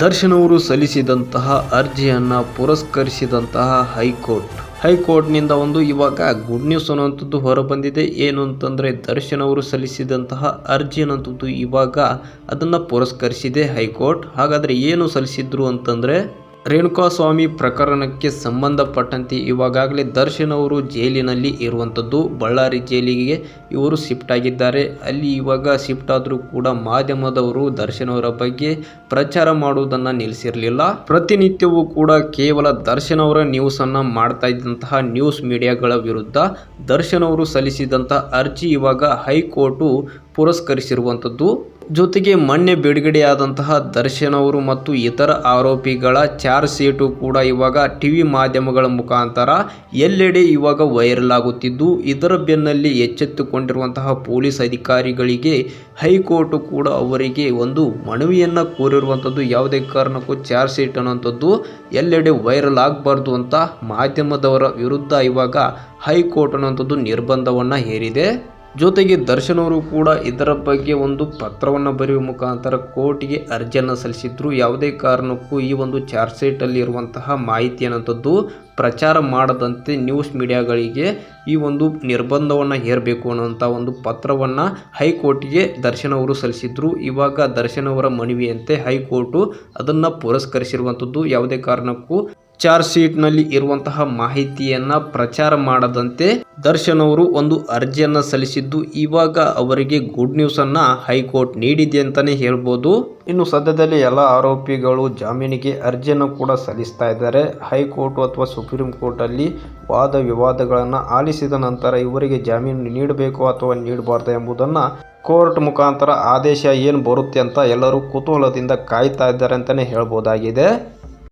ದರ್ಶನ್ ಅವರು ಸಲ್ಲಿಸಿದಂತಹ ಅರ್ಜಿಯನ್ನ ಪುರಸ್ಕರಿಸಿದಂತಹ ಹೈಕೋರ್ಟ್. ಹೈಕೋರ್ಟ್ನಿಂದ ಒಂದು ಇವಾಗ ಗುಡ್ ನ್ಯೂಸ್ ಅನ್ನುವಂಥದ್ದು ಹೊರಬಂದಿದೆ. ಏನು ಅಂತಂದ್ರೆ ದರ್ಶನ್ ಅವರು ಸಲ್ಲಿಸಿದಂತಹ ಅರ್ಜಿ ಅನ್ನುವಂಥದ್ದು ಇವಾಗ ಅದನ್ನ ಪುರಸ್ಕರಿಸಿದೆ ಹೈಕೋರ್ಟ್. ಹಾಗಾದ್ರೆ ಏನು ಸಲ್ಲಿಸಿದ್ರು ಅಂತಂದ್ರೆ ರೇಣುಕಾಸ್ವಾಮಿ ಪ್ರಕರಣಕ್ಕೆ ಸಂಬಂಧಪಟ್ಟಂತೆ ಇವಾಗಲೇ ದರ್ಶನ್ ಅವರು ಜೈಲಿನಲ್ಲಿ ಇರುವಂಥದ್ದು. ಬಳ್ಳಾರಿ ಜೈಲಿಗೆ ಇವರು ಶಿಫ್ಟ್ ಆಗಿದ್ದಾರೆ. ಅಲ್ಲಿ ಇವಾಗ ಶಿಫ್ಟ್ ಆದರೂ ಕೂಡ ಮಾಧ್ಯಮದವರು ದರ್ಶನ್ ಅವರ ಬಗ್ಗೆ ಪ್ರಚಾರ ಮಾಡುವುದನ್ನು ನಿಲ್ಲಿಸಿರಲಿಲ್ಲ. ಪ್ರತಿನಿತ್ಯವೂ ಕೂಡ ಕೇವಲ ದರ್ಶನ್ ಅವರ ನ್ಯೂಸ್ ಅನ್ನ ಮಾಡ್ತಾ ಇದ್ದಂತಹ ನ್ಯೂಸ್ ಮೀಡಿಯಾಗಳ ವಿರುದ್ಧ ದರ್ಶನ್ ಅವರು ಸಲ್ಲಿಸಿದಂತಹ ಅರ್ಜಿ ಇವಾಗ ಹೈಕೋರ್ಟು ಪುರಸ್ಕರಿಸಿರುವಂಥದ್ದು. ಜೊತೆಗೆ ಮೊನ್ನೆ ಬಿಡುಗಡೆಯಾದಂತಹ ದರ್ಶನ್ ಅವರು ಮತ್ತು ಇತರ ಆರೋಪಿಗಳ ಚಾರ್ಜ್ ಶೀಟು ಕೂಡ ಇವಾಗ ಟಿ ವಿ ಮಾಧ್ಯಮಗಳ ಮುಖಾಂತರ ಎಲ್ಲೆಡೆ ಇವಾಗ ವೈರಲ್ ಆಗುತ್ತಿದ್ದು, ಇದರ ಬೆನ್ನಲ್ಲಿ ಎಚ್ಚೆತ್ತುಕೊಂಡಿರುವಂತಹ ಪೊಲೀಸ್ ಅಧಿಕಾರಿಗಳಿಗೆ ಹೈಕೋರ್ಟ್ ಕೂಡ ಅವರಿಗೆ ಒಂದು ಮನವಿಯನ್ನು ಕೋರಿರುವಂಥದ್ದು. ಯಾವುದೇ ಕಾರಣಕ್ಕೂ ಚಾರ್ಜ್ ಶೀಟ್ ಅನ್ನುವಂಥದ್ದು ಎಲ್ಲೆಡೆ ವೈರಲ್ ಆಗಬಾರ್ದು ಅಂತ ಮಾಧ್ಯಮದವರ ವಿರುದ್ಧ ಇವಾಗ ಹೈಕೋರ್ಟ್ ಅನ್ನುವಂಥದ್ದು ನಿರ್ಬಂಧವನ್ನು ಹೇರಿದೆ. ಜೊತೆಗೆ ದರ್ಶನ್ ಅವರು ಕೂಡ ಇದರ ಬಗ್ಗೆ ಒಂದು ಪತ್ರವನ್ನು ಬರೆಯುವ ಮುಖಾಂತರ ಕೋರ್ಟ್ಗೆ ಅರ್ಜಿಯನ್ನು ಸಲ್ಲಿಸಿದ್ರು. ಯಾವುದೇ ಕಾರಣಕ್ಕೂ ಈ ಒಂದು ಚಾರ್ಜ್ ಶೀಟಲ್ಲಿ ಇರುವಂತಹ ಮಾಹಿತಿ ಅನ್ನೋಂಥದ್ದು ಪ್ರಚಾರ ಮಾಡದಂತೆ ನ್ಯೂಸ್ ಮೀಡಿಯಾಗಳಿಗೆ ಈ ಒಂದು ನಿರ್ಬಂಧವನ್ನು ಹೇರಬೇಕು ಅನ್ನೋಂಥ ಒಂದು ಪತ್ರವನ್ನು ಹೈಕೋರ್ಟ್ಗೆ ದರ್ಶನ್ ಅವರು ಸಲ್ಲಿಸಿದ್ರು. ಇವಾಗ ದರ್ಶನ್ ಅವರ ಮನವಿಯಂತೆ ಹೈಕೋರ್ಟು ಅದನ್ನು ಪುರಸ್ಕರಿಸಿರುವಂಥದ್ದು. ಯಾವುದೇ ಕಾರಣಕ್ಕೂ ಚಾರ್ಜ್ ಶೀಟ್ನಲ್ಲಿ ಇರುವಂತಹ ಮಾಹಿತಿಯನ್ನು ಪ್ರಚಾರ ಮಾಡದಂತೆ ದರ್ಶನ್ ಅವರು ಒಂದು ಅರ್ಜಿಯನ್ನು ಸಲ್ಲಿಸಿದ್ದು, ಇವಾಗ ಅವರಿಗೆ ಗುಡ್ ನ್ಯೂಸ್ ಅನ್ನ ಹೈಕೋರ್ಟ್ ನೀಡಿದೆ ಅಂತಾನೆ ಹೇಳ್ಬೋದು. ಇನ್ನು ಸದ್ಯದಲ್ಲಿ ಎಲ್ಲ ಆರೋಪಿಗಳು ಜಾಮೀನಿಗೆ ಅರ್ಜಿಯನ್ನು ಕೂಡ ಸಲ್ಲಿಸ್ತಾ ಇದ್ದಾರೆ. ಹೈಕೋರ್ಟ್ ಅಥವಾ ಸುಪ್ರೀಂ ಕೋರ್ಟ್ ಅಲ್ಲಿ ವಾದ ವಿವಾದಗಳನ್ನು ಆಲಿಸಿದ ನಂತರ ಇವರಿಗೆ ಜಾಮೀನು ನೀಡಬೇಕು ಅಥವಾ ನೀಡಬಾರ್ದು ಎಂಬುದನ್ನ ಕೋರ್ಟ್ ಮುಖಾಂತರ ಆದೇಶ ಏನು ಬರುತ್ತೆ ಅಂತ ಎಲ್ಲರೂ ಕುತೂಹಲದಿಂದ ಕಾಯ್ತಾ ಇದ್ದಾರೆ ಅಂತಾನೆ ಹೇಳ್ಬೋದಾಗಿದೆ.